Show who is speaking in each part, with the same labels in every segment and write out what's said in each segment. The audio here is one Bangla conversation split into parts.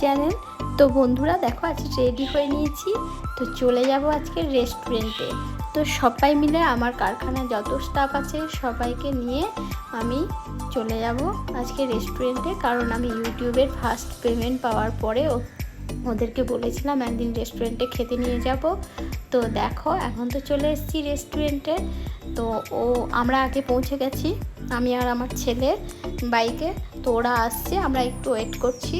Speaker 1: চ্যানেল তো বন্ধুরা, দেখো আজকে রেডি হয়ে নিয়েছি। তো চলে যাব আজকে রেস্টুরেন্টে তো সবাই মিলে আমার কারখানায় যত স্টাফ আছে, সবাইকে নিয়ে আমি চলে যাব আজকে রেস্টুরেন্টে কারণ আমি ইউটিউবের ফার্স্ট পেমেন্ট পাওয়ার পরে ওদেরকে বলেছিলাম, একদিন রেস্টুরেন্টে খেতে নিয়ে যাব। তো দেখো, এখন তো চলে এসেছি রেস্টুরেন্টে তো ও আমরা আগে পৌঁছে গেছি। আমি আর আমার ছেলে বাইকে তো ওরা আসছে, আমরা একটু ওয়েট করছি।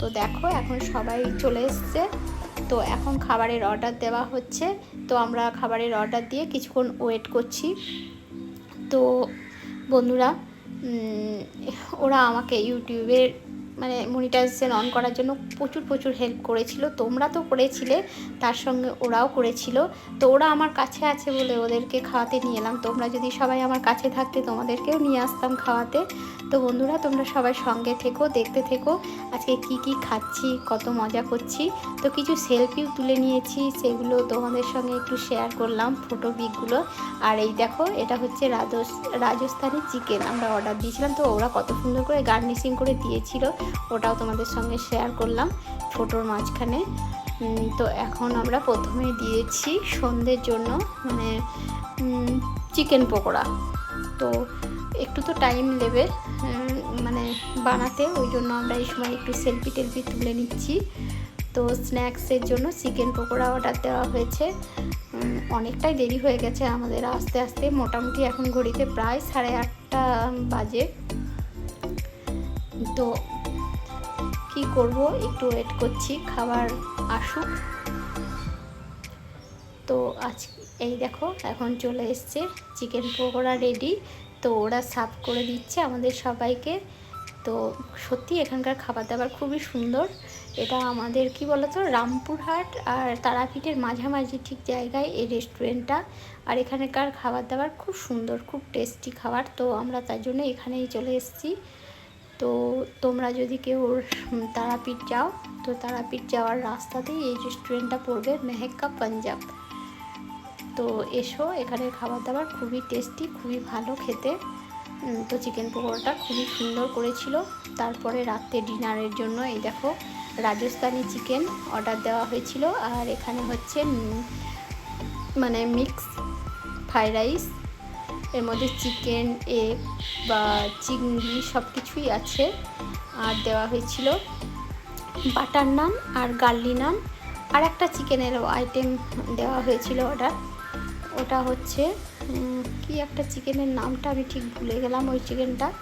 Speaker 1: তো দেখো, এখন সবাই চলে এসছে। তো এখন খাবারের অর্ডার দেওয়া হচ্ছে। তো আমরা খাবারের অর্ডার দিয়ে কিছুক্ষণ ওয়েট করছি। তো বন্ধুরা ওরা আমাকে ইউটিউবের মানে মনিটাইজেশন অন করার জন্য প্রচুর প্রচুর হেল্প করেছিল। তোমরা তো করেছিলে, তার সঙ্গে ওরাও করেছিল। তো ওরা আমার কাছে আছে বলে ওদেরকে খাওয়াতে নিয়ে এলাম। তোমরা যদি সবাই আমার কাছে থাকতে, তোমাদেরকেও নিয়ে আসতাম খাওয়াতে। তো বন্ধুরা, তোমরা সবাই সঙ্গে থেকো, দেখতে থেকো। আজকে কি কি খাচ্ছি, কত মজা করছি। তো কিছু সেলফিও তুলে নিয়েছি, সেগুলো তোমাদের সঙ্গে একটু শেয়ার করলাম ফটো পিকগুলো আর এই দেখো, এটা হচ্ছে রাজস, রাজস্থানি চিকেন আমরা অর্ডার দিয়েছিলাম। তো ওরা কত সুন্দর করে গার্নিশিং করে দিয়েছিল। ওটাও তোমাদের সঙ্গে শেয়ার করলাম ফটোর মাঝখানে। তো এখন আমরা প্রথমে দিয়েছি সন্ধ্যের জন্য মানে চিকেন পকোড়া। তো একটু তো টাইম নেবে মানে বানাতে, ওই জন্য আমরা এই সময় একটু সেলফি টেলফি তুলে নিচ্ছি। তো স্ন্যাক্সের জন্য চিকেন পকোড়া অর্ডার দেওয়া হয়েছে। অনেকটাই দেরি হয়ে গেছে আমাদের আস্তে আস্তে, মোটামুটি এখন ঘড়িতে প্রায় সাড়ে আটটা বাজে। তো কি করব? একটু ওয়েট করছি, খাবার আসুক। তো আজ এই দেখো, এখন চলে এসছে চিকেন পকোড়া রেডি তো ওরা সার্ভ করে দিচ্ছে আমাদের সবাইকে। তো সত্যি এখানকার খাবার দাবার খুবই সুন্দর। এটা আমাদের, কি বলতো, রামপুরহাট আর তারাপীঠের মাঝামাঝি ঠিক জায়গায় এই রেস্টুরেন্টটা আর এখানকার খাবার দাবার খুব সুন্দর, খুব টেস্টি খাবার। তো আমরা তার জন্য এখানেই চলে এসেছি। তো তোমরা যদি কেউ তারাপীঠ যাও, তো তারাপীঠ যাওয়ার রাস্তাতেই এই রেস্টুরেন্টটা পড়বে মেহেক্কা পাঞ্জাব। তো এসো, এখানে খাবার দাবার খুবই টেস্টি খুবই ভালো খেতে। তো চিকেন পকোড়াটা খুবই সুন্দর করেছিল। তারপরে রাত্রে ডিনারের জন্য এই দেখো, রাজস্থানি চিকেন অর্ডার দেওয়া হয়েছিল। আর এখানে হচ্ছে মানে মিক্স ফ্রাইড রাইস এর মধ্যে চিকেন, এগ বা চিংড়ি সব কিছুই আছে। আর দেওয়া হয়েছিল বাটার নান আর গার্লি নান। আর একটা চিকেনের আইটেম দেওয়া হয়েছিল অর্ডার। ওটা হচ্ছে কি একটা চিকেনের নামটা আমি ঠিক ভুলে গেলাম ওই চিকেনটা।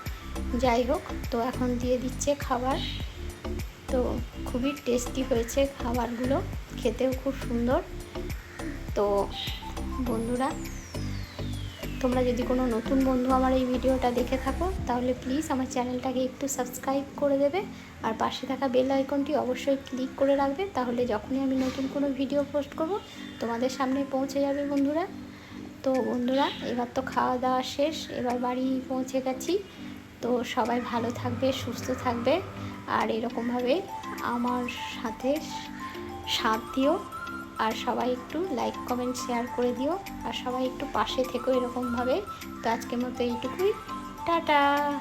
Speaker 1: যাই হোক, তো এখন দিয়ে দিচ্ছে খাবার। তো খুবই টেস্টি হয়েছে খাবারগুলো। খেতেও খুব সুন্দর। তো বন্ধুরা তোমরা যদি কোনো নতুন বন্ধু আমার এই ভিডিওটা দেখে থাকো, তাহলে প্লিজ আমার চ্যানেলটাকে একটু সাবস্ক্রাইব করে দেবে। আর পাশে থাকা বেল আইকনটি অবশ্যই ক্লিক করে রাখবে, তাহলে যখনই আমি নতুন কোনো ভিডিও পোস্ট করব, তোমাদের সামনে পৌঁছে যাবে বন্ধুরা। তো বন্ধুরা, এবার তো খাওয়া দাওয়া শেষ, এবার বাড়ি পৌঁছে গেছি। তো সবাই ভালো থাকবে, সুস্থ থাকবে। আর এরকমভাবে আমার সাথে সাথ দিও। আর সবাই একটু লাইক কমেন্ট শেয়ার করে দিও। আর সবাই একটু পাশে থেকো এরকমভাবে। তো আজকের মতো এইটুকুই। টাটা!